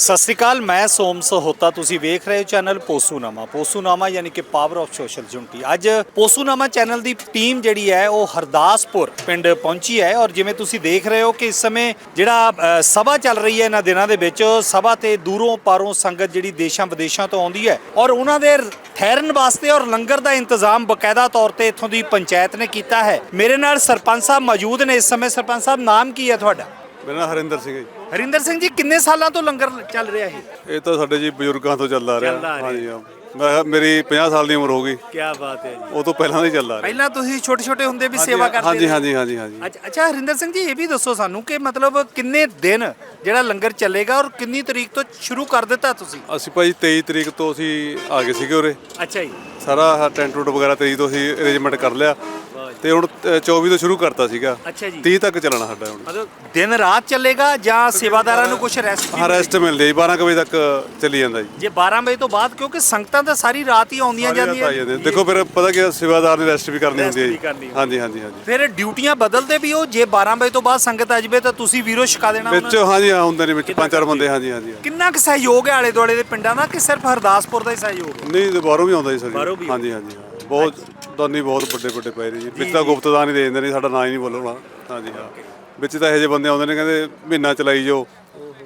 ਸਤਿ ਸ਼੍ਰੀ ਅਕਾਲ, ਮੈਂ ਸੋਮ ਸਹੋਤਾ, ਤੁਸੀਂ ਵੇਖ ਰਹੇ ਹੋ ਚੈਨਲ ਪੋਸੂਨਾਮਾ। ਪੋਸੂਨਾਮਾ ਯਾਨੀ ਕਿ ਪਾਵਰ ਆਫ ਸੋਸ਼ਲ ਜੁਨਟੀ ਅੱਜ ਪੋਸੂਨਾਮਾ ਚੈਨਲ ਦੀ ਟੀਮ ਜਿਹੜੀ ਹੈ, ਉਹ ਹਰਦਾਸਪੁਰ ਪਿੰਡ ਪਹੁੰਚੀ ਹੈ ਔਰ ਜਿਵੇਂ ਤੁਸੀਂ ਦੇਖ ਰਹੇ ਹੋ ਕਿ ਇਸ ਸਮੇਂ ਜਿਹੜਾ ਸਭਾ ਚੱਲ ਰਹੀ ਹੈ ਇਹਨਾਂ ਦਿਨਾਂ ਦੇ ਵਿੱਚ, ਸਭਾ ਤੇ ਦੂਰੋਂ ਪਾਰੋਂ ਸੰਗਤ ਜਿਹੜੀ ਦੇਸ਼ਾਂ ਵਿਦੇਸ਼ਾਂ ਤੋਂ ਆਉਂਦੀ ਹੈ ਔਰ ਉਹਨਾਂ ਦੇ ਠਹਿਰਨ ਵਾਸਤੇ ਔਰ ਲੰਗਰ ਦਾ ਇੰਤਜ਼ਾਮ ਬਕਾਇਦਾ ਤੌਰ ਤੇ ਇੱਥੋਂ ਦੀ ਪੰਚਾਇਤ ਨੇ ਕੀਤਾ ਹੈ। ਮੇਰੇ ਨਾਲ ਸਰਪੰਚ ਸਾਹਿਬ ਮੌਜੂਦ ਨੇ ਇਸ ਸਮੇਂ। ਸਰਪੰਚ ਸਾਹਿਬ, ਨਾਮ ਕੀ ਹੈ ਤੁਹਾਡਾ? ਮੇਰਾ ਨਾਮ ਹਰਿੰਦਰ ਸਿੰਘ ਹੈ ਜੀ। ਹਰਿੰਦਰ ਸਿੰਘ ਜੀ ਕਿੰਨੇ ਸਾਲਾਂ ਤੋਂ ਲੰਗਰ ਚੱਲ ਰਿਹਾ ਹੈ ਇਹ ਤਾਂ ਸਾਡੇ ਜੀ ਬਜ਼ੁਰਗਾਂ ਤੋਂ ਚੱਲਦਾ ਆ ਚੱਲਦਾ ਆ ਰਿਹਾ ਹਾਂ। ਮੈਂ ਮੇਰੀ 50 ਸਾਲ ਦੀ ਉਮਰ ਹੋ ਗਈ। ਕੀ ਬਾਤ ਹੈ ਜੀ। ਉਹ ਤੋਂ ਪਹਿਲਾਂ ਦਾ ਹੀ ਚੱਲਦਾ ਆ ਰਿਹਾ। ਪਹਿਲਾਂ ਤੁਸੀਂ ਛੋਟੇ ਛੋਟੇ ਹੁੰਦੇ ਵੀ ਸੇਵਾ ਕਰਦੇ ਹਾਂਜੀ ਰਹੇ? ਹਾਂਜੀ ਹਾਂਜੀ ਹਾਂਜੀ। ਅੱਛਾ ਅੱਛਾ ਹਰਿੰਦਰ ਸਿੰਘ ਜੀ ਇਹ ਵੀ ਦੱਸੋ ਸਾਨੂੰ ਕਿ ਮਤਲਬ ਕਿੰਨੇ ਦਿਨ ਜਿਹੜਾ ਲੰਗਰ ਚੱਲੇਗਾ ਔਰ ਕਿੰਨੀ ਤਰੀਕ ਤੋਂ ਸ਼ੁਰੂ ਕਰ ਦਿੱਤਾ ਤੁਸੀਂ? ਅਸੀਂ ਭਾਈ 23 ਤਰੀਕ ਤੋਂ ਅਸੀਂ ਆ ਗਏ ਸੀਗੇ ਉਰੇ। ਅੱਛਾ ਜੀ। ਸਾਰਾ ਟੈਂਟ ਟੂਟ ਵਗੈਰਾ 23 ਤੋਂ ਅਸੀਂ ਅਰੇਂਜਮੈਂਟ ਕਰ ਲਿਆ। ਤੇ ਹੁਣ ਅ, 24 ਤੋਂ ਸ਼ੁਰੂ ਕਰਤਾ ਸੀਗਾ। ਅੱਛਾ ਜੀ। 30 ਤੱਕ ਚੱਲਣਾ ਸਾਡਾ ਹੁਣ। ਮਤਲਬ ਦਿਨ ਰਾਤ ਚੱਲੇਗਾ ਜਾਂ ਸੇਵਾਦਾਰਾਂ ਨੂੰ ਕੁਝ ਰੈਸਟ ਹਾਂ ਰੈਸਟ ਮਿਲਦੀ ਹੈ ਜੀ 12 ਕੁ ਵਜੇ ਤੱਕ ਚੱਲੀ ਜਾਂਦਾ ਜੀ। ਜੇ 12 ਵਜੇ ਤੋਂ ਬਾਅਦ ਕਿਉਂਕਿ ਸੰਗਤਾਂ ਤਾਂ ਸਾਰੀ ਰਾਤ ਹੀ ਆਉਂਦੀਆਂ ਜਾਂਦੀਆਂ। ਦੇਖੋ ਫਿਰ ਪਤਾ ਕੀ ਸੇਵਾਦਾਰ ਨੇ ਰੈਸਟ ਵੀ ਕਰਨੀ ਹੁੰਦੀ ਹੈ ਜੀ। ਹਾਂਜੀ ਹਾਂਜੀ ਹਾਂਜੀ। ਫਿਰ ਡਿਊਟੀਆਂ ਬਦਲਦੇ ਵੀ ਹੋ ਜੇ 12 ਵਜੇ ਤੋਂ ਬਾਅਦ ਸੰਗਤ ਆ ਜਾਵੇ ਤਾਂ ਤੁਸੀਂ ਵੀਰੋ ਛਕਾ ਦੇਣਾ ਵਿੱਚ? ਹਾਂਜੀ ਹਾਂ ਹੁੰਦੇ ਨੇ ਵਿੱਚ ਪੰਜ ਚਾਰ ਬੰਦੇ ਹਾਂਜੀ ਹਾਂਜੀ ਕਿੰਨਾ ਕੁ ਸਹਿਯੋਗ ਹੈ ਆਲੇ ਦੁਆਲੇ ਦੇ ਪਿੰਡਾਂ ਦਾ ਕਿ ਸਿਰਫ ਹਰਦਾਸਪੁਰ ਦਾ ਹੀ ਸਹਿਯੋਗ ਹੈ? ਨਹੀਂ ਬਾਹਰੋਂ ਵੀ ਆਉਂਦਾ ਜੀ ਸਰ। ਹਾਂਜੀ ਹਾਂਜੀ। ਬਹੁਤ ਦਾਨੀ ਬਹੁਤ ਵੱਡੇ ਵੱਡੇ ਪਏ ਨੇ ਜੀ। ਵਿੱਚ ਤਾਂ ਗੁਪਤ ਦਾਨ ਹੀ ਦੇ ਦਿੰਦੇ ਨੇ ਸਾਡਾ ਨਾਂ ਹੀ ਨਹੀਂ ਬੋਲਣਾ। ਹਾਂਜੀ ਹਾਂ। ਵਿੱਚ ਤਾਂ ਇਹੋ ਜਿਹੇ ਬੰਦੇ ਆਉਂਦੇ ਨੇ ਕਹਿੰਦੇ ਮਹੀਨਾ ਚਲਾਈ ਜਾਓ।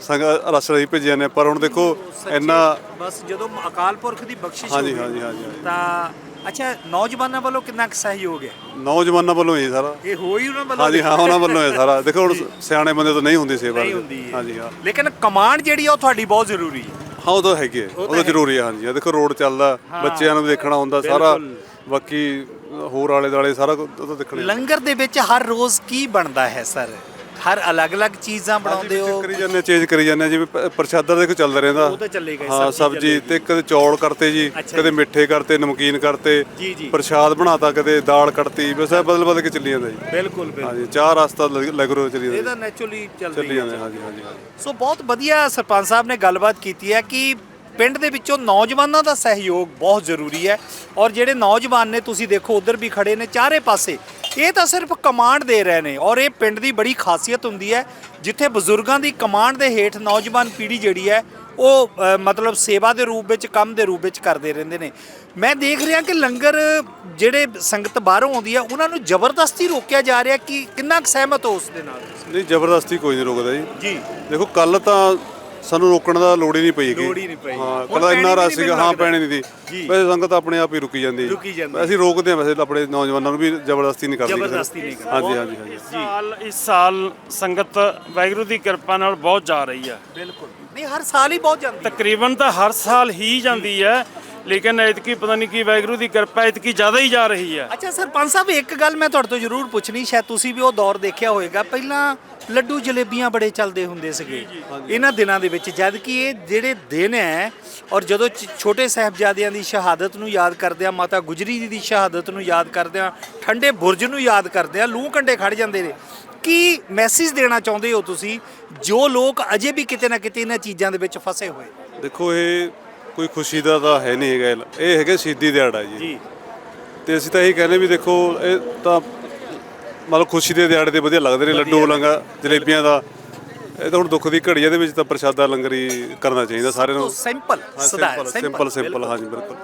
ਸੰਗ ਰਸ ਰਹੀ ਭੇਜਿਆ ਨੇ ਪਰ ਹੁਣ ਦੇਖੋ ਇੰਨਾ ਬਸ ਜਦੋਂ ਅਕਾਲ ਪੁਰਖ ਦੀ ਬਖਸ਼ਿਸ਼ ਹਾਂਜੀ ਹਾਂਜੀ ਹਾਂਜੀ ਹਾਂਜੀ। ਤਾਂ ਅੱਛਾ ਨੌਜਵਾਨਾਂ ਵੱਲੋਂ ਕਿੰਨਾ ਕੁ ਸਹਿਯੋਗ ਹੈ? ਨੌਜਵਾਨਾਂ ਵੱਲੋਂ ਹੀ ਸਾਰਾ। ਇਹ ਹੋ ਹੀ ਉਹਨਾਂ ਵੱਲੋਂ? ਹਾਂਜੀ ਹਾਂ ਉਹਨਾਂ ਵੱਲੋਂ ਹੈ ਸਾਰਾ। ਦੇਖੋ ਹੁਣ ਸਿਆਣੇ ਬੰਦੇ ਤੋਂ ਨਹੀਂ ਹੁੰਦੀ ਸੇਵਾ। ਨਹੀਂ ਹੁੰਦੀ ਹੈ। ਹਾਂਜੀ ਹਾਂ। ਲੇਕਿਨ ਕਮਾਂਡ ਜਿਹੜੀ ਆ ਉਹ ਤੁਹਾਡੀ ਬਹੁਤ ਜ਼ਰੂਰੀ ਹੈ। ਹਾਂ ਉਹ ਤਾਂ ਹੈਗੀ ਹੈ। ਉਹ ਤਾਂ ਜ਼ਰੂਰੀ ਹੈ ਹਾਂਜੀ। ਆਹ ਦੇਖੋ ਰੋਡ ਚੱਲਦਾ ਬੱਚਿਆਂ ਨੂੰ ਦੇਖਣਾ ਹੁੰਦਾ ਸਾਰਾ। ਬਾਕੀ ਹੋਰ ਆਲੇ ਦਾਲੇ ਸਾਰਾ ਕੁਝ ਉਹ ਤਾਂ ਦੇਖਣਾ ਹੀ। ਲੰਗਰ ਦੇ ਵਿੱਚ ਹਰ ਰੋਜ਼ ਕੀ ਬਣਦਾ ਹੈ ਸਰ? ਹਰ ਅਲੱਗ-ਅਲੱਗ ਚੀਜ਼ਾਂ ਬਣਾਉਂਦੇ ਹੋ? ਕਰੀ ਜਾਂਦੇ ਚੇਂਜ ਕਰੀ ਜਾਂਦੇ ਜਿਵੇਂ ਪ- ਪ੍ਰਸ਼ਾਦਾ ਦੇਖੋ ਚੱਲਦਾ ਰਹਿੰਦਾ ਉਹ ਤਾਂ ਚੱਲੇਗਾ ਹੀ, ਹਾਂ ਸਬਜ਼ੀ ਸਬਜੀ ਤੇ ਕਦੇ ਚੌਲ ਕਰਤੇ ਜੀ ਅੱਛਾ ਕਦੇ ਮਿੱਠੇ ਕਰਤੇ ਨਮਕੀਨ ਕਰਤੇ ਜੀ, ਜੀ। ਪ੍ਰਸ਼ਾਦ ਬਣਾਤਾ ਕਦੇ ਦਾਲ ਕੱਟਤੀ ਬਸ ਇਹ ਬਦਲ ਬਦਲ ਕੇ ਚੱਲੀ ਜਾਂਦਾ ਜੀ। ਬਿਲਕੁਲ ਬਿਲਕੁਲ। ਹਾਂਜੀ ਚਾਹ ਰਸਤਾ ਲਗਰੋ ਚੱਲੀ ਇਹ ਜਾਂਦਾ ਤਾਂ ਨੇਚਰਲੀ ਚੱਲਦੀ ਚੱਲੀ ਹੈ। ਜਾਂਦੇ ਹਾਂਜੀ ਹਾਂਜੀ ਹਾਂਜੀ। ਸੋ ਬਹੁਤ ਵਧੀਆ ਸਰਪੰਚ ਸਾਹਿਬ ਨੇ ਗੱਲਬਾਤ ਕੀਤੀ ਹੈ ਕਿ ਪਿੰਡ ਦੇ ਵਿੱਚੋਂ ਨੌਜਵਾਨਾਂ ਦਾ ਸਹਿਯੋਗ ਬਹੁਤ ਜ਼ਰੂਰੀ ਹੈ। ਔਰ ਜਿਹੜੇ ਨੌਜਵਾਨ ਨੇ ਤੁਸੀਂ ਦੇਖੋ ਉਧਰ ਵੀ ਖੜੇ ਨੇ ਚਾਰੇ ਪਾਸੇ। ਇਹ ਤਾਂ ਸਿਰਫ ਕਮਾਂਡ ਦੇ ਰਹੇ ਨੇ ਔਰ ਇਹ ਪਿੰਡ ਦੀ ਬੜੀ ਖਾਸੀਅਤ ਹੁੰਦੀ ਹੈ ਜਿੱਥੇ ਬਜ਼ੁਰਗਾਂ ਦੀ ਕਮਾਂਡ ਦੇ ਹੇਠ ਨੌਜਵਾਨ ਪੀੜ੍ਹੀ ਜਿਹੜੀ ਹੈ ਉਹ ਮਤਲਬ ਸੇਵਾ ਦੇ ਰੂਪ ਵਿੱਚ ਕੰਮ ਦੇ ਰੂਪ ਵਿੱਚ ਕਰਦੇ ਰਹਿੰਦੇ ਨੇ। ਮੈਂ ਦੇਖ ਰਿਹਾ ਕਿ ਲੰਗਰ ਜਿਹੜੇ ਸੰਗਤ ਬਾਹਰੋਂ ਆਉਂਦੀ ਹੈ ਉਹਨਾਂ ਨੂੰ ਜ਼ਬਰਦਸਤੀ ਰੋਕਿਆ ਜਾ ਰਿਹਾ ਕਿ ਕਿੰਨਾ ਕੁ ਸਹਿਮਤ ਹੋ ਉਸ ਦੇ ਨਾਲ? ਨਹੀਂ ਜ਼ਬਰਦਸਤੀ ਕੋਈ ਨਹੀਂ ਰੋਕਦਾ ਜੀ। ਜੀ। ਦੇਖੋ ਕੱਲ ਤਾਂ ਸਾਨੂੰ ਰੋਕਣ ਦਾ ਲੋੜ ਹੀ ਨਹੀਂ ਪਈ ਲੋੜ ਹੀ ਨਹੀਂ ਪਈ। ਹਾਂ ਹੁਣ ਕੱਲ ਇੰਨਾ ਰਸ ਸੀਗਾ ਹਾਂ ਲੱਗਦਾ। ਪੈਣੀ ਨਹੀਂ ਜੀ। ਸੀ। ਵੈਸੇ ਸੰਗਤ ਆਪਣੇ ਆਪ ਹੀ ਰੁਕੀ ਜਾਂਦੀ ਰੁਕੀ ਜਾਂਦੀ। ਅਸੀਂ ਰੋਕਦੇ ਹਾਂ ਵੈਸੇ ਆਪਣੇ ਨੌਜਵਾਨਾਂ ਨੂੰ ਵੀ ਜ਼ਬਰਦਸਤੀ ਨਹੀਂ ਕਰਦੇ ਜ਼ਬਰਦਸਤੀ ਨਹੀਂ ਕਰਦੇ। ਹਾਂਜੀ ਹਾਂਜੀ ਹਾਂਜੀ। ਇਸ ਸਾਲ ਇਸ ਸਾਲ ਸੰਗਤ ਵਾਹਿਗੁਰੂ ਦੀ ਕਿਰਪਾ ਨਾਲ ਬਹੁਤ ਜਾ ਰਹੀ ਹੈ। ਬਿਲਕੁਲ। ਨਹੀਂ ਹਰ ਸਾਲ ਹੀ ਬਹੁਤ ਜਾਂਦੀ ਹੈ। ਤਕਰੀਬਨ ਤਾਂ ਹਰ ਸਾਲ ਹੀ ਜਾਂਦੀ ਹੈ ਲੇਕਿਨ ਐਤਕੀ ਪਤਾ ਨਹੀਂ ਕੀ ਵਾਹਿਗੁਰੂ ਦੀ ਕਿਰਪਾ ਐਤਕੀ ਜ਼ਿਆਦਾ ਹੀ ਜਾ ਰਹੀ ਹੈ। ਅੱਛਾ ਸਰਪੰਚ ਸਾਹਿਬ ਇੱਕ ਗੱਲ ਮੈਂ ਤੁਹਾਡੇ ਤੋਂ ਜ਼ਰੂਰ ਪੁੱਛਣੀ ਸ਼ਾਇਦ ਤੁਸੀਂ ਵੀ ਉਹ ਦੌਰ ਦੇਖਿਆ ਹੋਵੇਗਾ ਪਹਿਲਾਂ ਲੱਡੂ ਜਲੇਬੀਆਂ ਬੜੇ ਚੱਲਦੇ ਹੁੰਦੇ ਸੀਗੇ। ਇਹਨਾਂ ਦਿਨਾਂ ਦੇ ਵਿੱਚ ਜਦ ਕਿ ਇਹ ਜਿਹੜੇ ਦਿਨ ਹੈ ਔਰ ਜਦੋਂ ਛੋਟੇ ਸਾਹਿਬਜ਼ਾਦਿਆਂ ਦੀ ਸ਼ਹਾਦਤ ਨੂੰ ਯਾਦ ਕਰਦੇ ਆ ਮਾਤਾ ਗੁਜਰੀ ਜੀ ਦੀ ਸ਼ਹਾਦਤ ਨੂੰ ਯਾਦ ਕਰਦੇ ਆ ਠੰਡੇ ਬੁਰਜ ਨੂੰ ਯਾਦ ਕਰਦੇ ਆ ਲੂੰ ਕੰਡੇ ਖੜ ਜਾਂਦੇ ਨੇ। ਕੀ ਮੈਸੇਜ ਦੇਣਾ ਚਾਹੁੰਦੇ ਹੋ ਤੁਸੀਂ? ਜੋ ਲੋਕ ਅਜੇ ਵੀ ਕਿਤੇ ਨਾ ਕਿਤੇ ਇਹਨਾਂ ਚੀਜ਼ਾਂ ਦੇ ਵਿੱਚ ਫਸੇ ਹੋਏ। ਦੇਖੋ ਇਹ ਕੋਈ ਖੁਸ਼ੀ ਦਾ ਤਾਂ ਹੈ ਨਹੀਂ ਹੈਗਾ। ਇਹ। ਹੈਗਾ ਸ਼ਹੀਦੀ ਦਿਹਾੜਾ ਜੀ। ਜੀ। ਤੇ ਅਸੀਂ ਤਾਂ ਇਹ ਕਹਿੰਦੇ ਵੀ ਦੇਖੋ ਇਹ ਤਾਂ ਮਤਲਬ ਖੁਸ਼ੀ ਦੇ ਦਿਹਾੜੇ ਤੇ ਵਧੀਆ ਲੱਗਦੇ ਨੇ ਲੱਡੂ ਲੰਗਾ ਜਲੇਬੀਆਂ ਦਾ। ਇਹ ਤਾਂ ਹੁਣ ਦੁੱਖ ਦੀ ਘੜੀ ਆ, ਇਹਦੇ ਵਿੱਚ ਤਾਂ ਪ੍ਰਸ਼ਾਦਾ ਲੰਗਰ ਹੀ ਕਰਨਾ ਚਾਹੀਦਾ ਸਾਰਿਆਂ ਨੂੰ। ਸਿੰਪਲ ਸਦਾ ਸਿੰਪਲ ਸਿੰਪਲ। ਹਾਂਜੀ ਬਿਲਕੁਲ।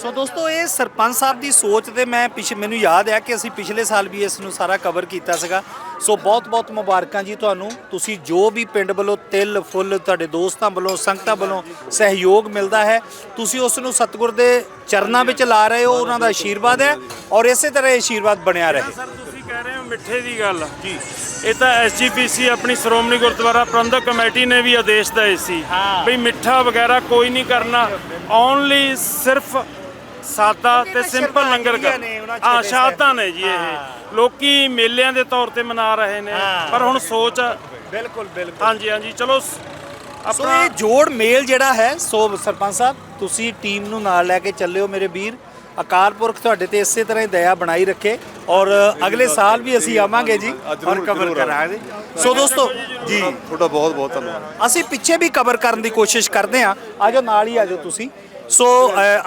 ਸੋ ਦੋਸਤੋ ਇਹ ਸਰਪੰਚ ਸਾਹਿਬ ਦੀ ਸੋਚ ਤੇ ਮੈਂ ਪਿਛ ਮੈਨੂੰ ਯਾਦ ਹੈ ਕਿ ਅਸੀਂ ਪਿਛਲੇ ਸਾਲ ਵੀ ਇਸ ਨੂੰ ਸਾਰਾ ਕਵਰ ਕੀਤਾ ਸੀਗਾ। ਸੋ ਬਹੁਤ ਬਹੁਤ ਮੁਬਾਰਕਾਂ ਜੀ ਤੁਹਾਨੂੰ। ਤੁਸੀਂ ਜੋ ਵੀ ਪਿੰਡ ਵੱਲੋਂ ਤਿਲ ਫੁੱਲ ਤੁਹਾਡੇ ਦੋਸਤਾਂ ਵੱਲੋਂ ਸੰਗਤਾਂ ਵੱਲੋਂ ਸਹਿਯੋਗ ਮਿਲਦਾ ਹੈ ਤੁਸੀਂ ਉਸ ਨੂੰ ਸਤਿਗੁਰ ਦੇ ਚਰਨਾਂ ਵਿੱਚ ਲਾ ਰਹੇ ਹੋ ਉਹਨਾਂ ਦਾ ਆਸ਼ੀਰਵਾਦ ਹੈ ਔਰ ਇਸੇ ਤਰ੍ਹਾਂ ਇਹ ਆਸ਼ੀਰਵਾਦ ਬਣਿਆ ਰਹੇ। ਕਹਿ ਰਹੇ ਹੋ ਮਿੱਠੇ ਦੀ ਗੱਲ। ਜੀ ਇਹ ਤਾਂ ਐਸਜੀਪੀਸੀ ਆਪਣੀ ਸ਼੍ਰੋਮਣੀ ਗੁਰਦੁਆਰਾ ਪ੍ਰਬੰਧਕ ਕਮੇਟੀ ਨੇ ਵੀ ਆਦੇਸ਼ ਦਏ ਸੀ। ਵੀ ਮਿੱਠਾ ਵਗੈਰਾ ਕੋਈ ਨਹੀਂ ਕਰਨਾ। ਓਨਲੀ ਸਿਰਫ ਸਾਦਾ ਤੇ ਸਿੰਪਲ ਲੰਗਰ ਕਰ ਛੋਟੇ ਸ਼ਹਾਦਤਾਂ ਨੇ ਜੀ। ਇਹ। ਲੋਕੀ ਮੇਲਿਆਂ ਦੇ ਤੌਰ ਤੇ ਮਨਾ ਰਹੇ ਨੇ। ਪਰ ਹੁਣ ਸੋਚ ਬਿਲਕੁਲ ਬਿਲਕੁਲ। ਹਾਂਜੀ ਹਾਂਜੀ ਚਲੋ ਆਪਣਾ ਇਹ ਜੋੜ ਮੇਲ ਜਿਹੜਾ ਹੈ ਸੋ ਸਰਪੰਚ ਸਾਹਿਬ ਤੁਸੀਂ ਟੀਮ ਨੂੰ ਨਾਲ ਲੈ ਕੇ ਚੱਲਿਓ ਮੇਰੇ ਵੀਰ। ਅਕਾਲ ਪੁਰਖ ਤੁਹਾਡੇ ਤੇ ਇਸੇ ਤਰ੍ਹਾਂ ਹੀ ਦਇਆ ਬਣਾਈ ਰੱਖੇ ਔਰ ਅਗਲੇ ਸਾਲ ਵੀ ਅਸੀਂ ਆਵਾਂਗੇ ਜੀ ਔਰ ਕਵਰ ਕਰਾਂਗੇ। ਸੋ ਦੋਸਤੋ ਜੀ। ਤੁਹਾਡਾ ਬਹੁਤ ਬਹੁਤ ਧੰਨਵਾਦ। ਅਸੀਂ ਪਿੱਛੇ ਵੀ ਕਵਰ ਕਰਨ ਦੀ ਕੋਸ਼ਿਸ਼ ਕਰਦੇ ਹਾਂ। ਆਜੋ ਨਾਲ ਹੀ ਆਜੋ ਤੁਸੀਂ। ਸੋ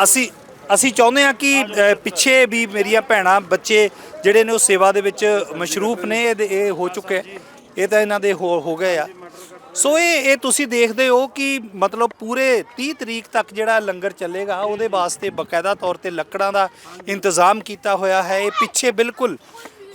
ਅਸੀਂ ਅਸੀਂ ਚਾਹੁੰਦੇ ਹਾਂ ਕਿ ਪਿੱਛੇ ਵੀ ਮੇਰੀਆਂ ਭੈਣਾਂ ਬੱਚੇ ਜਿਹੜੇ ਨੇ ਉਹ ਸੇਵਾ ਦੇ ਵਿੱਚ ਮਸ਼ਰੂਫ ਨੇ ਇਹ ਇਹ ਹੋ ਚੁੱਕੇ ਇਹ ਤਾਂ ਇਹਨਾਂ ਦੇ ਹੋ ਹੋ ਗਏ ਆ। ਸੋ ਇਹ ਇਹ ਤੁਸੀਂ ਦੇਖਦੇ ਹੋ ਕਿ ਮਤਲਬ ਪੂਰੇ 30 ਤਰੀਕ ਤੱਕ ਜਿਹੜਾ ਲੰਗਰ ਚੱਲੇਗਾ, ਉਹਦੇ ਵਾਸਤੇ ਬਕਾਇਦਾ ਤੌਰ ਤੇ ਲੱਕੜਾਂ ਦਾ ਇੰਤਜ਼ਾਮ ਕੀਤਾ ਹੋਇਆ ਹੈ। ਇਹ ਪਿੱਛੇ ਬਿਲਕੁਲ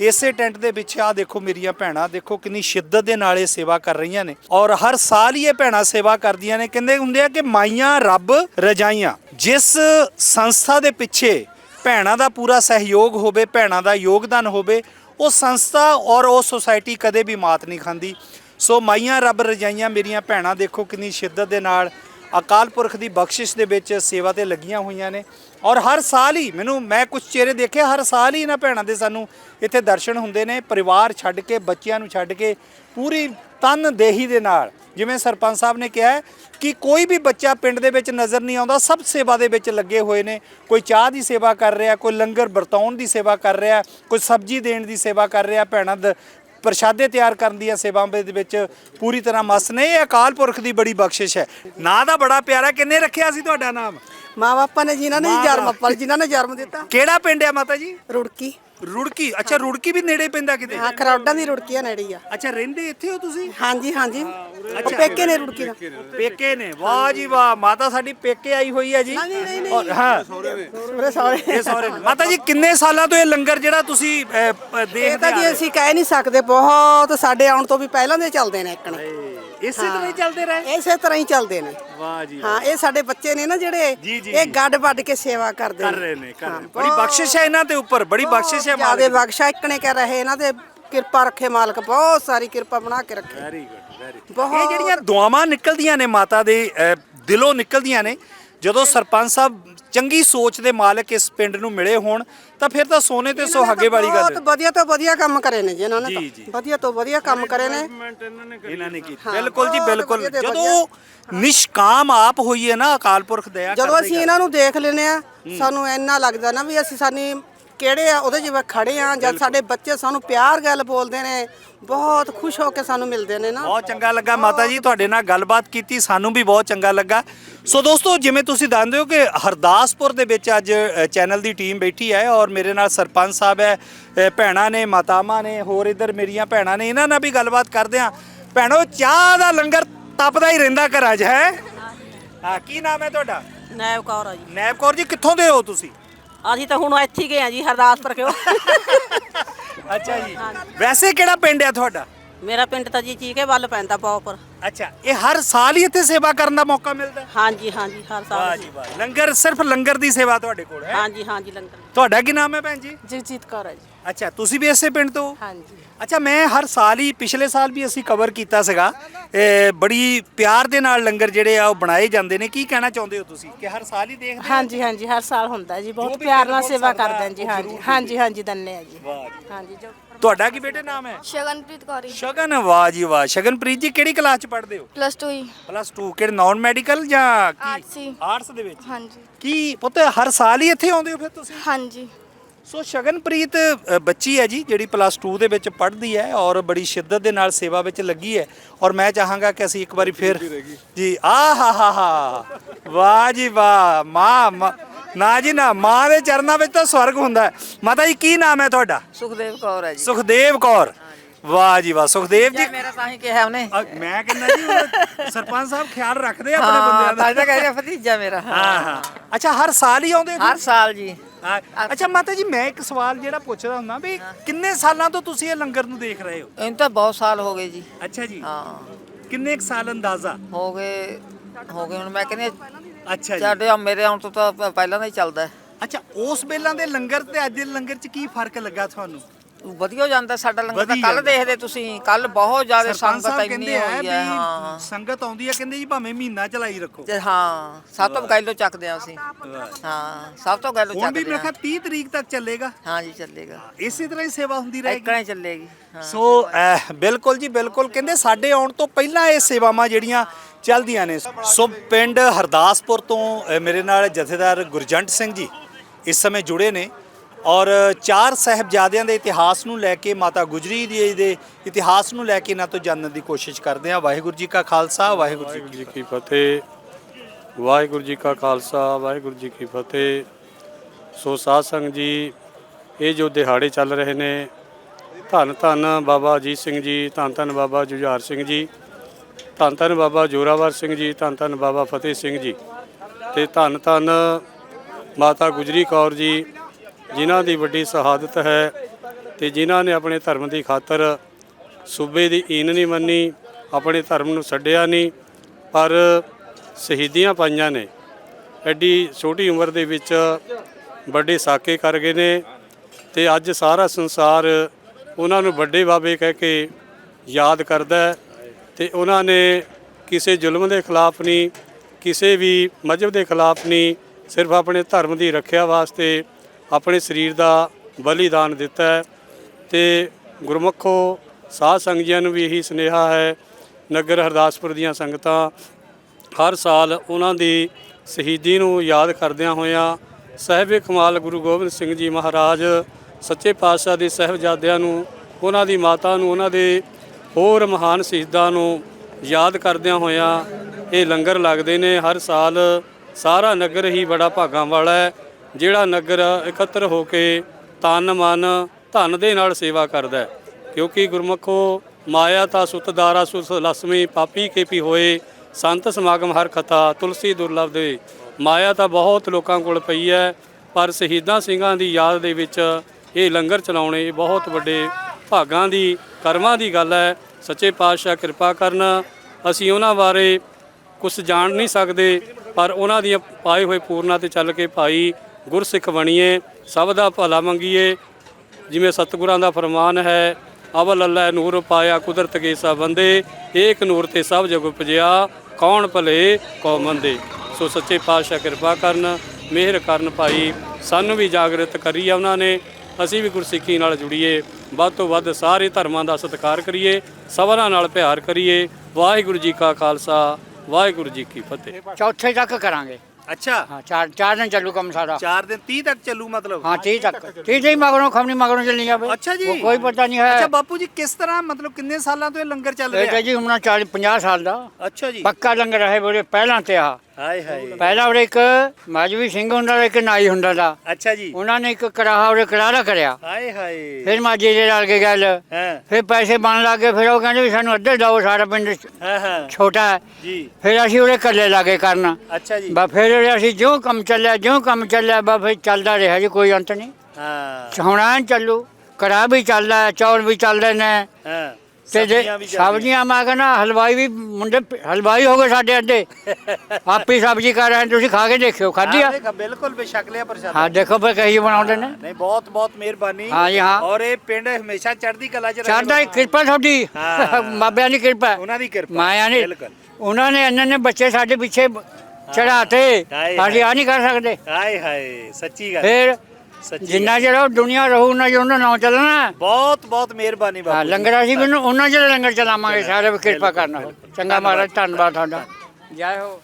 ਇਸੇ ਟੈਂਟ ਦੇ ਵਿੱਚ ਆ ਦੇਖੋ ਮੇਰੀਆਂ ਭੈਣਾਂ, ਦੇਖੋ ਕਿੰਨੀ ਸ਼ਿੱਦਤ ਦੇ ਨਾਲ ਇਹ ਸੇਵਾ ਕਰ ਰਹੀਆਂ ਨੇ। ਔਰ ਹਰ ਸਾਲ ਹੀ ਇਹ ਭੈਣਾਂ ਸੇਵਾ ਕਰਦੀਆਂ ਨੇ। ਕਹਿੰਦੇ ਹੁੰਦੇ ਆ ਕਿ ਮਾਈਆਂ ਰੱਬ ਰਜਾਈਆਂ। ਜਿਸ ਸੰਸਥਾ ਦੇ ਪਿੱਛੇ ਭੈਣਾਂ ਦਾ ਪੂਰਾ ਸਹਿਯੋਗ ਹੋਵੇ, ਭੈਣਾਂ ਦਾ ਯੋਗਦਾਨ ਹੋਵੇ, ਉਹ ਸੰਸਥਾ ਔਰ ਉਹ ਸੁਸਾਇਟੀ ਕਦੇ ਵੀ ਮਾਤ ਨਹੀਂ ਖਾਂਦੀ। ਸੋ ਮਾਈਆਂ ਰੱਬ ਰਜਾਈਆਂ ਮੇਰੀਆਂ ਭੈਣਾਂ, ਦੇਖੋ ਕਿੰਨੀ ਸ਼ਿੱਦਤ ਦੇ ਨਾਲ ਅਕਾਲ ਪੁਰਖ ਦੀ ਬਖਸ਼ਿਸ਼ ਦੇ ਵਿੱਚ ਸੇਵਾ ਤੇ ਲੱਗੀਆਂ ਹੋਈਆਂ ਨੇ। ਔਰ ਹਰ ਸਾਲ ਹੀ, ਮੈਨੂੰ, ਮੈਂ ਕੁਝ ਚਿਹਰੇ ਦੇਖੇ, ਹਰ ਸਾਲ ਹੀ ਇਹਨਾਂ ਭੈਣਾਂ ਦੇ ਸਾਨੂੰ ਇੱਥੇ ਦਰਸ਼ਨ ਹੁੰਦੇ ਨੇ, ਪਰਿਵਾਰ ਛੱਡ ਕੇ, ਬੱਚਿਆਂ ਨੂੰ ਛੱਡ ਕੇ, ਪੂਰੀ ਤਨ ਦੇਹੀ ਦੇ ਨਾਲ। ਜਿਵੇਂ ਸਰਪੰਚ ਸਾਹਿਬ ਨੇ ਕਿਹਾ ਕਿ ਕੋਈ ਵੀ ਬੱਚਾ ਪਿੰਡ ਦੇ ਵਿੱਚ ਨਜ਼ਰ ਨਹੀਂ ਆਉਂਦਾ, ਸਭ ਸੇਵਾ ਦੇ ਵਿੱਚ ਲੱਗੇ ਹੋਏ ਨੇ। ਕੋਈ ਚਾਹ ਦੀ ਸੇਵਾ ਕਰ ਰਿਹਾ, ਕੋਈ ਲੰਗਰ ਵਰਤਾਉਣ ਦੀ ਸੇਵਾ ਕਰ ਰਿਹਾ, ਕੋਈ ਸਬਜ਼ੀ ਦੇਣ ਦੀ ਸੇਵਾ ਕਰ ਰਿਹਾ, ਭੈਣਾਂ ਦ ਪ੍ਰਸ਼ਾਦੇ ਤਿਆਰ ਕਰਨ ਦੀਆਂ ਸੇਵਾਵਾਂ ਦੇ ਵਿੱਚ। ਪੂਰੀ ਤਰ੍ਹਾਂ ਮਸਤ ਨੇ ਇਹ ਅਕਾਲ ਪੁਰਖ ਦੀ ਬੜੀ ਬਖਸ਼ਿਸ਼ ਹੈ। ਨਾਂ ਦਾ ਬੜਾ ਪਿਆਰਾ ਕਿੰਨੇ ਰੱਖਿਆ ਸੀ ਤੁਹਾਡਾ ਨਾਮ? ਮਾਂ ਬਾਪਾਂ ਨੇ ਜਿਨ੍ਹਾਂ ਨੇ ਜਨਮ ਆਪਾਂ ਜਿਨ੍ਹਾਂ ਨੇ ਜਨਮ ਦਿੱਤਾ। ਕਿਹੜਾ ਪਿੰਡ ਹੈ ਮਾਤਾ ਜੀ? ਰੁੜਕੀ। ਰੁੜਕੀ ਅੱਛਾ ਰੁੜਕੀ ਵੀ ਨੇੜੇ ਪੈਂਦਾ ਕਿਤੇ? ਹਾਂ ਖਰੌਡਾਂ ਦੀ ਰੁੜਕੀ ਆ ਨੇੜੇ ਹੀ ਆ। ਅੱਛਾ ਰਹਿੰਦੇ ਇੱਥੇ ਹੋ ਤੁਸੀਂ? ਹਾਂਜੀ ਹਾਂਜੀ। ਉਹ ਪੇਕੇ ਨੇ ਰੁੜਕੀ ਦਾ। ਪੇਕੇ ਨੇ ਵਾਹ ਜੀ ਵਾਹ ਮਾਤਾ ਸਾਡੀ ਪੇਕੇ ਆਈ ਹੋਈ ਹੈ ਜੀ। ਨਹੀਂ, ਨਹੀਂ, ਨਹੀਂ। ਔਰ ਹਾਂ। ਸੋਰੇ ਸੋਰੇ ਨੇ। ਮਾਤਾ ਜੀ ਕਿੰਨੇ ਸਾਲਾਂ ਤੋਂ ਇਹ ਲੰਗਰ ਜਿਹੜਾ ਤੁਸੀਂ ਇਹ ਦੇਖਦੇ ਤਾਂ ਆ ਜੀ ਅਸੀਂ ਕਹਿ ਨਹੀਂ ਸਕਦੇ। ਬਹੁਤ ਸਾਡੇ ਆਉਣ ਤੋਂ ਵੀ ਪਹਿਲਾਂ ਦੇ ਚੱਲਦੇ ਨੇ ਇੱਕਣੇ? ਇਸੇ ਤਰ੍ਹਾਂ ਹੀ ਚੱਲਦੇ ਰਹੇ? ਇਸੇ ਤਰ੍ਹਾਂ ਹੀ ਚੱਲਦੇ ਨੇ। ਵਾਹ ਜੀ ਹਾਂ ਇਹ ਸਾਡੇ ਬੱਚੇ ਨੇ ਨਾ ਜਿਹੜੇ ਜੀ, ਜੀ, ਇਹ ਜੀ। ਗੱਡ ਵੱਡ ਕੇ ਸੇਵਾ ਕਰਦੇ ਕਰ ਰਹੇ ਨੇ ਕਰ ਰਹੇ ਨੇ। ਬੜੀ ਬਖਸ਼ਿਸ਼ ਹੈ ਇਹਨਾਂ ਦੇ ਉੱਪਰ ਬੜੀ ਬਖਸ਼ਿਸ਼ ਹੈ ਜਿਆਦੇ ਮਾਲਕ ਬਖਸ਼ਾ ਇੱਕਣੇ ਕਹਿ ਰਹੇ ਇਹਨਾਂ ਦੇ ਕਿਰਪਾ ਰੱਖੇ ਮਾਲਕ ਬਹੁਤ ਸਾਰੀ ਕਿਰਪਾ ਬਣਾ ਕੇ ਰੱਖੇ। ਵੈਰੀ ਗੁੱਡ ਵੈਰੀ ਇਹ ਬਹੁਤ- ਜਿਹੜੀਆਂ ਦੁਆਵਾਂ ਨਿਕਲਦੀਆਂ ਨੇ ਮਾਤਾ ਦੇ ਅਹ, ਦਿਲੋਂ ਨਿਕਲਦੀਆਂ ਨੇ ਜਦੋਂ ਸਰਪੰਚ ਸਾਹਿਬ ਚੰਗੀ ਸੋਚ ਦੇ ਮਾਲਕ ਇਸ ਪਿੰਡ ਨੂੰ ਮਿਲੇ ਹੋਣ ਤਾਂ ਫਿਰ ਤਾਂ ਸੋਨੇ ਤੇ ਸੁਹਾਗੇ ਵਾਲੀ ਗੱਲ ਬਹੁਤ ਵਧੀਆ ਤੋਂ ਵਧੀਆ ਕੰਮ ਕਰੇ ਨੇ ਜੀ ਇਹਨਾਂ ਨੇ ਜੀ, ਤਾਂ। ਜੀ। ਵਧੀਆ ਤੋਂ ਵਧੀਆ ਕੰਮ ਕਰੇ ਨੇ। ਇਹਨਾਂ ਨੇ ਕੀਤੀ। ਬਿਲਕੁਲ ਜੀ ਬਹੁਤ ਬਿਲਕੁਲ। ਵਧੀਆ ਤੇ ਜਦੋਂ ਨਿਸ਼ਕਾਮ ਆਪ ਹੋਈ ਹੈ ਨਾ ਅਕਾਲ ਪੁਰਖ ਦਇਆ ਜਦੋਂ ਕਰਦਾ ਅਸੀਂ ਇਹਨਾਂ ਨੂੰ ਦੇਖ ਲੈਨੇ ਆ ਸਾਨੂੰ ਇੰਨਾ ਲੱਗਦਾ ਨਾ ਵੀ ਅਸੀਂ ਸਾਨੀ ਕਿਹੜੇ ਆ ਉਹਦੇ ਜਿਵੇਂ ਖੜੇ ਆ ਜਦ ਸਾਡੇ ਬੱਚੇ ਸਾਨੂੰ ਪਿਆਰ ਗੱਲ ਬੋਲਦੇ ਨੇ ਬਹੁਤ ਖੁਸ਼ ਹੋ ਕੇ ਸਾਨੂੰ ਮਿਲਦੇ ਨੇ ਨਾ। ਬਹੁਤ ਚੰਗਾ ਲੱਗਾ ਮਾਤਾ ਜੀ ਤੁਹਾਡੇ ਨਾਲ ਗੱਲਬਾਤ ਕੀਤੀ ਸਾਨੂੰ ਵੀ ਬਹੁਤ ਚੰਗਾ ਲੱਗਾ। ਸੋ ਦੋਸਤੋ ਜਿਵੇਂ ਤੁਸੀਂ ਜਾਣਦੇ ਹੋ ਕਿ ਹਰਦਾਸਪੁਰ ਦੇ ਵਿੱਚ ਅੱਜ ਅ, ਚੈਨਲ ਦੀ ਟੀਮ ਬੈਠੀ ਹੈ ਔਰ ਮੇਰੇ ਨਾਲ ਸਰਪੰਚ ਸਾਹਿਬ ਹੈ ਅ, ਭੈਣਾਂ ਨੇ ਮਾਤਾਵਾਂ ਨੇ ਹੋਰ ਇੱਧਰ ਮੇਰੀਆਂ ਭੈਣਾਂ ਨੇ ਇਹਨਾਂ ਨਾਲ ਵੀ ਗੱਲਬਾਤ ਕਰਦੇ ਆ ਭੈਣੋ ਚਾਹ ਦਾ ਲੰਗਰ ਤਪਦਾ ਹੀ ਰਹਿੰਦਾ ਘਰਾਂ 'ਚ ਹੈ। ਹਾਂ ਕੀ ਨਾਮ ਹੈ ਤੁਹਾਡਾ? ਨੈਬ ਕੌਰ ਆ ਜੀ। ਨੈਬ ਕੌਰ ਜੀ ਕਿੱਥੋਂ ਦੇ ਹੋ ਤੁਸੀਂ? ਅਸੀਂ ਤਾਂ ਹੁਣ ਇੱਥੇ ਹੀ ਗਏ ਆ ਜੀ, ਹਰਦਾਸਪੁਰ ਕਿਉਂ? ਅੱਛਾ ਜੀ। ਵੈਸੇ ਕਿਹੜਾ ਪਿੰਡ ਆ ਤੁਹਾਡਾ? ਮੇਰਾ ਪਿੰਡ ਤਾਂ ਜੀ ਚੀਕੇ ਵੱਲ ਪੈਂਦਾ ਪੌਪਰ ਅੱਛਾ ਇਹ ਹਰ ਸਾਲ ਹੀ ਇੱਥੇ ਸੇਵਾ ਕਰਨ ਦਾ ਮੌਕਾ ਮਿਲਦਾ? ਹੈ? ਹਾਂਜੀ ਹਾਂਜੀ ਹਰ ਵਾਹ ਸਾਲ ਜੀ। ਵਾਹ। ਲੰਗਰ ਸਿਰਫ ਲੰਗਰ ਦੀ ਸੇਵਾ ਤੁਹਾਡੇ ਕੋਲ ਹੈ? ਹਾਂਜੀ ਹਾਂਜੀ ਲੰਗਰ ਤੁਹਾਡਾ ਕੀ ਨਾਮ ਹੈ ਭੈਣ ਜੀ? ਜਗਜੀਤ ਕੌਰ ਹੈ ਜੀ। ਅੱਛਾ ਤੁਸੀਂ ਵੀ ਇਸੇ ਪਿੰਡ ਤੋਂ ਹੋ? ਹਾਂਜੀ। ਅੱਛਾ ਮੈਂ ਹਰ ਸਾਲ ਹੀ ਪਿਛਲੇ ਸਾਲ ਵੀ ਅਸੀਂ ਕਵਰ ਕੀਤਾ ਸੀਗਾ। ਇਹ ਬੜੀ ਪਿਆਰ ਦੇ ਨਾਲ ਲੰਗਰ ਜਿਹੜੇ ਆ ਉਹ ਬਣਾਏ ਜਾਂਦੇ ਨੇ। ਕੀ ਕਹਿਣਾ ਚਾਹੁੰਦੇ ਹੋ ਤੁਸੀਂ? ਕਿ ਹਰ ਸਾਲ ਹੀ ਦੇਖਦੇ ਹੋ? ਹਾਂਜੀ ਹਾਂਜੀ ਹਰ ਸਾਲ ਹੁੰਦਾ ਜੀ। ਬਹੁਤ ਪਿਆਰ ਨਾਲ ਸੇਵਾ ਕਰਦੇ ਹਾਂ ਜੀ ਹਾਂਜੀ ਹਾਂਜੀ ਹਾਂਜੀ ਦੰਨੇ ਆ ਜੀ। ਵਾਹ ਜੀ। ਹਾਂਜੀ ਜੋ ਤੁਹਾਡਾ ਕੀ ਬੇਟੇ ਨਾਮ ਹੈ? ਸ਼ਗਨਪ੍ਰੀਤ ਕੌਰੀ ਸ਼ਗਨ ਵਾਹ ਜੀ ਵਾਹ। ਸ਼ਗਨਪ੍ਰੀਤ ਜੀ ਕਿਹੜੀ ਕਲਾਸ ਚ ਪੜ੍ਹਦੇ ਹੋ? ਪਲੱਸ 2 ਹੀ ਪਲੱਸ 2 ਕਿਹੜੇ ਨਾਨ ਮੈਡੀਕਲ ਜਾਂ Arts ਹੀ। ਆਰਟਸ ਦੇ ਵਿੱਚ? ਹਾਂਜੀ। ਕੀ ਪੁੱਤ ਹਰ ਸਾਲ ਹੀ ਇੱਥੇ ਆਉਂਦੇ ਹੋ ਫਿਰ ਤੁਸੀਂ? ਹਾਂਜੀ। ਸੋ ਸ਼ਗਨਪ੍ਰੀਤ ਅ, ਬੱਚੀ ਹੈ ਜੀ ਜਿਹੜੀ ਪਲੱਸ 2 ਦੇ ਵਿੱਚ ਪੜ੍ਹਦੀ ਹੈ ਔਰ ਬੜੀ ਸ਼ਿੱਦਤ ਦੇ ਨਾਲ ਸੇਵਾ ਵਿੱਚ ਲੱਗੀ ਹੈ। ਔਰ ਮੈਂ ਚਾਹਾਂਗਾ ਕਿ ਅਸੀਂ ਇੱਕ ਵਾਰੀ ਫਿਰ ਜੀ ਆ ਹਾ ਹਾ ਹਾ। ਵਾਹ ਜੀ ਵਾਹ। ਮਾਂ ਮਾਂ- ਨਾ ਜੀ ਨਾ। ਮਾਂ ਦੇ ਚਰਨਾਂ ਵਿੱਚ ਤਾਂ ਸਵਰਗ ਹੁੰਦਾ ਹੈ। ਮਾਤਾ ਜੀ ਕੀ ਨਾਮ ਹੈ ਤੁਹਾਡਾ? ਸੁਖਦੇਵ ਕੌਰ ਹੈ ਜੀ। ਸੁਖਦੇਵ ਕੌਰ। ਵਾਹ ਜੀ ਵਾਹ। ਸੁਖਦੇਵ ਜੀ। ਮੇਰਾ ਤਾਂ ਹੀ ਕਿਹਾ ਉਹਨੇ। ਅ, ਮੈਂ ਕਹਿੰਦਾ ਜੀ ਉਹ ਸਰਪੰਚ ਸਾਹਿਬ ਖਿਆਲ ਰੱਖਦੇ ਆ ਆਪਣੇ ਬੰਦਿਆਂ ਹਾਂ ਦਾ। ਤਾਂ ਤਾਂ ਕਹਿੰਦਾ ਭਤੀਜਾ ਮੇਰਾ। ਹਾਂ ਹਾਂ। ਅੱਛਾ ਹਰ ਸਾਲ ਹੀ ਆਉਂਦੇ ਹੋ ਹਰ ਸਾਲ ਜੀ। ਹਾਂ। ਅੱਛਾ ਮਾਤਾ ਜੀ ਮੈਂ ਇੱਕ ਸਵਾਲ ਜਿਹੜਾ ਪੁੱਛਦਾ ਹੁੰਦਾ ਵੀ ਕਿੰਨੇ ਸਾਲਾਂ ਤੋਂ ਤੁਸੀਂ ਇਹ ਲੰਗਰ ਨੂੰ ਦੇਖ ਰਹੇ ਹੋ? ਇਹਨੂੰ ਤਾਂ ਬਹੁਤ ਸਾਲ ਹੋ ਗਏ ਜੀ। ਅੱਛਾ ਜੀ। ਹਾਂ। ਕਿੰਨੇ ਕੁ ਸਾਲ ਅੰਦਾਜ਼ਾ? ਹੋ ਗਏ ਹੋ ਗਏ ਹੁਣ ਮੈਂ ਕਹਿੰਦੀ ਅੱਛਾ ਜੀ ਸਾਡੇ ਮੇਰੇ ਆਉਣ ਤੋਂ ਤਾਂ ਪ- ਪਹਿਲਾਂ ਦਾ ਹੀ ਚੱਲਦਾ ਹੈ। ਅੱਛਾ ਉਸ ਵੇਲਾਂ ਦੇ ਲੰਗਰ ਤੇ ਅੱਜ ਦੇ ਲੰਗਰ 'ਚ ਕੀ ਫ਼ਰਕ ਲੱਗਾ ਤੁਹਾਨੂੰ ਵਧੀਆ ਜਾਂਦਾ ਸਾਡਾ ਲੰਗਰ ਤਾਂ ਕੱਲ। ਦੇਖਦੇ ਤੁਸੀਂ ਕੱਲ ਬਹੁਤ ਜ਼ਿਆਦਾ ਸੰਗਤ ਇੰਨੀ ਹੋਈ ਹੈ ਹਾਂ। ਵੀ ਸੰਗਤ ਆਉਂਦੀ ਹੈ ਕਹਿੰਦੇ ਜੀ ਭਾਵੇਂ ਮਹੀਨਾ ਚਲਾਈ ਰੱਖੋ। ਤੇ ਹਾਂ ਸਭ ਤੋਂ ਗੈਲੋ ਚੱਕਦੇ ਆ ਅਸੀਂ। ਹਾਂ ਸਭ ਤੋਂ ਗੈਲੋ ਹੁਣ ਵੀ ਚੱਕਦੇ ਆ। ਕਿਹਾ 30 ਤਰੀਕ ਤੱਕ ਚੱਲੇਗਾ। ਹਾਂ ਜੀ ਚੱਲੇਗਾ। ਇਸੇ ਤਰ੍ਹਾਂ ਹੀ ਸੇਵਾ ਹੁੰਦੀ ਰਹੇਗੀ। ਇਕਣਾ ਚੱਲੇਗੀ। ਸੋ ਬਿਲਕੁਲ ਜੀ ਬਿਲਕੁਲ। ਕਹਿੰਦੇ ਸਾਡੇ ਆਉਣ ਤੋਂ ਪਹਿਲਾਂ ਇਹ ਸੇਵਾਵਾਂ ਜਿਹੜੀਆਂ ਚੱਲਦੀਆਂ ਨੇ। ਸੋ ਪਿੰਡ ਹਰਦਾਸਪੁਰ ਤੋਂ ਮੇਰੇ ਨਾਲ ਜਥੇਦਾਰ ਗੁਰਜੰਟ ਸਿੰਘ ਜੀ ਇਸ ਸਮੇਂ ਜੁੜੇ ਨੇ। ਔਰ ਚਾਰ ਸਾਹਿਬਜ਼ਾਦਿਆਂ ਦੇ ਇਤਿਹਾਸ ਨੂੰ ਲੈ ਕੇ ਮਾਤਾ ਗੁਜਰੀ ਜੀ ਦੇ ਇਤਿਹਾਸ ਨੂੰ ਲੈ ਕੇ ਇਹਨਾਂ ਤੋਂ ਜਾਣਨ ਦੀ ਕੋਸ਼ਿਸ਼ ਕਰਦੇ ਹਾਂ। ਵਾਹਿਗੁਰੂ ਜੀ ਕਾ ਖਾਲਸਾ ਵਾਹਿਗੁਰੂ ਜੀ ਕੀ ਫਤਿਹ। ਵਾਹਿਗੁਰੂ ਜੀ ਕਾ ਖਾਲਸਾ ਵਾਹਿਗੁਰੂ ਜੀ ਕੀ ਫਤਿਹ। ਸੋ ਸਾਧ ਸੰਗਤ ਜੀ ਇਹ ਜੋ ਦਿਹਾੜੇ ਚੱਲ ਰਹੇ ਨੇ ਧੰਨ ਧੰਨ ਬਾਬਾ ਅਜੀਤ ਸਿੰਘ ਜੀ ਧੰਨ ਧੰਨ ਬਾਬਾ ਜੁਝਾਰ ਸਿੰਘ ਜੀ ਧੰਨ ਧੰਨ ਬਾਬਾ ਜੋਰਾਵਰ ਸਿੰਘ ਜੀ ਧੰਨ ਧੰਨ ਬਾਬਾ ਫਤਿਹ ਸਿੰਘ ਜੀ ਤੇ ਧੰਨ ਧੰਨ ਮਾਤਾ ਗੁਜਰੀ ਕੌਰ ਜੀ ਜਿਨ੍ਹਾਂ ਦੀ ਵੱਡੀ ਸ਼ਹਾਦਤ ਹੈ ਤੇ ਜਿਨ੍ਹਾਂ ਨੇ ਆਪਣੇ ਧਰਮ ਦੀ ਖਾਤਰ ਸੂਬੇ ਦੀ ਈਨ ਨਹੀਂ ਮੰਨੀ, ਆਪਣੇ ਧਰਮ ਨੂੰ ਛੱਡਿਆ ਨਹੀਂ, ਪਰ ਸ਼ਹੀਦੀਆਂ ਪਾਈਆਂ ਨੇ। ਐਡੀ ਛੋਟੀ ਉਮਰ ਦੇ ਵਿੱਚ ਵੱਡੇ ਸਾਕੇ ਕਰ ਗਏ ਨੇ ਤੇ ਅੱਜ ਸਾਰਾ ਸੰਸਾਰ ਉਹਨਾਂ ਨੂੰ ਵੱਡੇ ਬਾਬੇ ਕਹਿ ਕੇ ਯਾਦ ਕਰਦਾ ਹੈ ਤੇ ਉਹਨਾਂ ਨੇ ਕਿਸੇ ਜ਼ੁਲਮ ਦੇ ਖਿਲਾਫ ਨਹੀਂ, ਕਿਸੇ ਵੀ ਮਜ਼ਹਬ ਦੇ ਖਿਲਾਫ ਨਹੀਂ, ਸਿਰਫ ਆਪਣੇ ਧਰਮ ਦੀ ਰੱਖਿਆ ਵਾਸਤੇ ਆਪਣੇ ਸਰੀਰ ਦਾ ਬਲੀਦਾਨ ਦਿੱਤਾ ਹੈ ਤੇ ਗੁਰਮੁਖੋ ਸਾਧ ਸੰਗਤਾਂ ਨੂੰ ਵੀ ਇਹੀ ਸੁਨੇਹਾ ਹੈ, ਨਗਰ ਹਰਦਾਸਪੁਰ ਦੀਆਂ ਸੰਗਤਾਂ ਹਰ ਸਾਲ ਉਹਨਾਂ ਦੀ ਸ਼ਹੀਦੀ ਨੂੰ ਯਾਦ ਕਰਦਿਆਂ ਹੋਇਆਂ ਸਾਹਿਬੇ ਕਮਾਲ ਗੁਰੂ ਗੋਬਿੰਦ ਸਿੰਘ ਜੀ ਮਹਾਰਾਜ, ਸੱਚੇ ਪਾਤਸ਼ਾਹ ਦੇ ਸਾਹਿਬਜ਼ਾਦਿਆਂ ਨੂੰ, ਉਹਨਾਂ ਦੀ ਮਾਤਾ ਨੂੰ, ਉਹਨਾਂ ਦੇ ਹੋਰ ਮਹਾਨ ਸ਼ਹੀਦਾਂ ਨੂੰ ਯਾਦ ਕਰਦਿਆਂ ਹੋਇਆਂ ਇਹ ਲੰਗਰ ਲੱਗਦੇ ਨੇ। ਹਰ ਸਾਲ ਸਾਰਾ ਨਗਰ ਹੀ ਬੜਾ ਭਾਗਾਂ ਵਾਲਾ ਹੈ। ਜਿਹੜਾ ਨਗਰ ਇਕੱਤਰ ਹੋ ਕੇ ਤਨ ਮਨ ਧਨ ਦੇ ਨਾਲ ਸੇਵਾ ਕਰਦਾ ਹੈ। ਕਿਉਂਕਿ ਗੁਰਮਖੋ ਮਾਇਆ ਤਾਂ ਸੁਤਦਾਰਾ ਸੁਸ ਲਸਮੀ ਪਾਪੀ ਕੇ ਪੀ ਹੋਏ, ਸੰਤ ਸਮਾਗਮ ਹਰ ਕਥਾ ਤੁਲਸੀ ਦੁਰਲਭ ਦੇ। ਮਾਇਆ ਤਾਂ ਬਹੁਤ ਲੋਕਾਂ ਕੋਲ ਪਈ ਹੈ, ਪਰ ਸ਼ਹੀਦਾਂ ਸਿੰਘਾਂ ਦੀ ਯਾਦ ਦੇ ਵਿੱਚ ਇਹ ਲੰਗਰ ਚਲਾਉਣੇ ਇਹ ਬਹੁਤ ਵੱਡੇ ਭਾਗਾਂ ਦੀ, ਕਰਮਾਂ ਦੀ ਗੱਲ ਹੈ। ਸੱਚੇ ਪਾਤਸ਼ਾਹ ਕਿਰਪਾ ਕਰਨ, ਅਸੀਂ ਉਹਨਾਂ ਬਾਰੇ ਕੁਝ ਜਾਣ ਨਹੀਂ ਸਕਦੇ, ਪਰ ਉਹਨਾਂ ਦੀਆਂ ਪਾਏ ਹੋਏ ਪੂਰਨਾਂ ਤੇ ਚੱਲ ਕੇ ਭਾਈ ਗੁਰਸਿੱਖ ਬਣੀਏ, ਸਭ ਦਾ ਭਲਾ ਮੰਗੀਏ। ਜਿਵੇਂ ਸਤਿਗੁਰਾਂ ਦਾ ਫਰਮਾਨ ਹੈ, ਅਵਲ ਅੱਲਾ ਨੂਰ ਪਾਇਆ ਕੁਦਰਤ ਕੇ ਸਾ ਬੰਦੇ, ਏਕ ਨੂਰ ਤੇ ਸਭ ਜਗ ਉਪਜਿਆ, ਕੌਣ ਭਲੇ, ਕੋ ਮੰਦੇ। ਸੋ ਸੱਚੇ ਪਾਤਸ਼ਾਹ ਕਿਰਪਾ ਕਰਨ, ਮਿਹਰ ਕਰਨ ਭਾਈ, ਸਾਨੂੰ ਵੀ ਜਾਗਰਤ ਕਰੀ ਆ ਉਹਨਾਂ ਨੇ, ਅਸੀਂ ਵੀ ਗੁਰਸਿੱਖੀ ਨਾਲ ਜੁੜੀਏ। ਵੱਧ ਤੋਂ ਵੱਧ ਸਾਰੇ ਧਰਮਾਂ ਦਾ ਸਤਿਕਾਰ ਕਰੀਏ, ਸਭਨਾਂ ਨਾਲ ਪਿਆਰ ਕਰੀਏ। ਵਾਹਿਗੁਰੂ ਜੀ ਕਾ ਖਾਲਸਾ, ਵਾਹਿਗੁਰੂ ਜੀ ਕੀ ਫਤਿਹ। ਚੌਥੇ ਤੱਕ ਕਰਾਂਗੇ। ਅੱਛਾ। ਹਾਂ ਚਾਰ ਚਾਰ ਦਿਨ ਚੱਲੂ ਕੰਮ ਸਾਰਾ। 4 ਦਿਨ 30 ਤੱਕ ਚੱਲੂ ਮਤਲਬ? ਹਾਂ 30 ਤੱਕ। 30 ਹੀ ਮਗਰੋਂ ਖਮਨੀ ਮਗਰੋਂ ਚੱਲਣੀ ਜਾਵੇ। ਅੱਛਾ ਜੀ। ਕੋਈ ਪਤਾ ਨਹੀਂ ਹੈ। ਅੱਛਾ ਬਾਪੂ ਜੀ ਕਿਸ ਤਰ੍ਹਾਂ ਮਤਲਬ ਕਿੰਨੇ ਸਾਲਾਂ ਤੋਂ ਇਹ ਲੰਗਰ ਚੱਲ ਇਹ ਰਿਹਾ ਤਾਂ ਜੀ ਹੁਣ 40 50 ਸਾਲ ਦਾ। ਅੱਛਾ ਜੀ। ਪੱਕਾ ਲੰਗਰ ਹੈ ਬੋਲੇ ਪਹਿਲਾਂ ਤੇ ਆ। ਹਾਏ ਹਾਏ। ਪਹਿਲਾਂ ਉਹ ਇੱਕ ਮਾਜਵੀ ਸਿੰਘ ਹੁੰਦਾ ਦਾ ਇੱਕ ਨਾਈ ਹੁੰਦਾ ਦਾ। ਅੱਛਾ ਜੀ। ਉਹਨਾਂ ਨੇ ਇੱਕ ਕਰਾਹਾ ਉਹਦੇ ਕਰਾਰਾ ਕਰਿਆ। ਹਾਏ ਹਾਏ। ਫਿਰ ਮਾਜੀ ਦੇ ਨਾਲ ਕੇ ਗੱਲ? ਹਾਂ। ਫਿਰ ਪੈਸੇ ਬਣ ਲੱਗੇ ਫਿਰ ਉਹ ਕਹਿੰਦੇ ਵੀ ਸਾਨੂੰ ਅੱਧੇ ਦਿਓ ਸਾਰਾ ਪਿੰਡ ਹਾਂ ਹਾਂ। ਛੋਟਾ ਹੈ। ਜੀ। ਫਿਰ ਅਸੀਂ ਉਹਦੇ ਕੱਲੇ ਲਾਗੇ ਕਰਨ। ਅੱਛਾ ਜੀ। ਬਾ ਫਿਰ ਅਸੀਂ ਜਿਉਂ ਕੰਮ ਚੱਲਿਆ ਜਿਉਂ ਕੰਮ ਚੱਲਿਆ ਬਾ ਫਿਰ ਚੱਲਦਾ ਰਿਹਾ ਜੀ ਕੋਈ ਅੰਤ ਨਹੀਂ। ਹਾਂ। ਹੁਣ ਚੱਲੂ ਕੜਾ ਵੀ ਚੱਲਦਾ ਚੌਲ ਵੀ ਚੱਲਦੇ ਨੇ। ਹਾਂ। ਤੇ ਜੇ ਸਬਜ਼ੀਆਂ ਵੀ ਚੱਲਦੀਆਂ। ਸਬਜ਼ੀਆਂ ਮੈਂ ਕਹਿੰਦਾ ਹਲਵਾਈ ਵੀ ਮੁੰਡੇ ਪ- ਹਲਵਾਈ ਹੋ ਗਏ ਸਾਡੇ ਅੱਡੇ। ਆਪੀ ਸਬਜ਼ੀ ਕਰ ਰਹੇ ਨੇ, ਤੁਸੀਂ ਖਾ ਕੇ ਦੇਖਿਓ ਖਾਧੀ ਆ? ਹਾਂ, ਦੇਖ, ਬਿਲਕੁਲ ਬੇਸ਼ੱਕ ਲਿਆ ਪ੍ਰਸ਼ਾਦਾ। ਹਾਂ ਦੇਖੋ ਫਿਰ ਕਹੀ ਬਣਾਉਂਦੇ ਨੇ। ਨਹੀਂ ਬਹੁਤ ਬਹੁਤ ਮਿਹਰਬਾਨੀ। ਹਾਂ ਜੀ, ਹਾਂ। ਔਰ ਇਹ ਪਿੰਡ ਹਮੇਸ਼ਾ ਚੜ੍ਹਦੀ ਕਲਾ 'ਚ ਰਹੇ ਸਾਡਾ ਕਿਰਪਾ ਤੁਹਾਡੀ। ਹਾਂ। ਦੀ ਕਿਰਪਾ। ਉਹਨਾਂ ਦੀ ਕਿਰਪਾ ਮਾਇਆ ਨੇ। ਬਿਲਕੁਲ। ਉਹਨਾਂ ਨੇ ਇੰਨੇ ਨੇ ਬੱਚੇ ਸਾਡੇ ਪਿੱਛੇ ਚੜਾਤੇ ਹਾਏ, ਅਸੀਂ ਆ ਨਹੀਂ ਕਰ ਸਕਦੇ। ਹਾਏ ਹਾਏ ਸੱਚੀ ਗੱਲ। ਫਿਰ ਜਿੰਨਾ ਚਿਰ ਉਹ ਦੁਨੀਆ ਰਹੂ ਉਹਨਾਂ ਚਿਰ ਉਹਨਾਂ ਨਾਮ ਚੱਲਣਾ। ਬਹੁਤ ਬਹੁਤ ਮਿਹਰਬਾਨੀ ਹਾਂ ਜੀ। ਲੰਗਰ ਅਸੀਂ ਵੀ ਉਹਨਾਂ ਚਿਰ ਲੰਗਰ ਚਲਾਵਾਂਗੇ ਸਾਰੇ ਕਿਰਪਾ ਕਰਨਾ। ਚੰਗਾ ਮਹਾਰਾਜ ਧੰਨਵਾਦ ਤੁਹਾਡਾ। ਜੈ ਹੋ।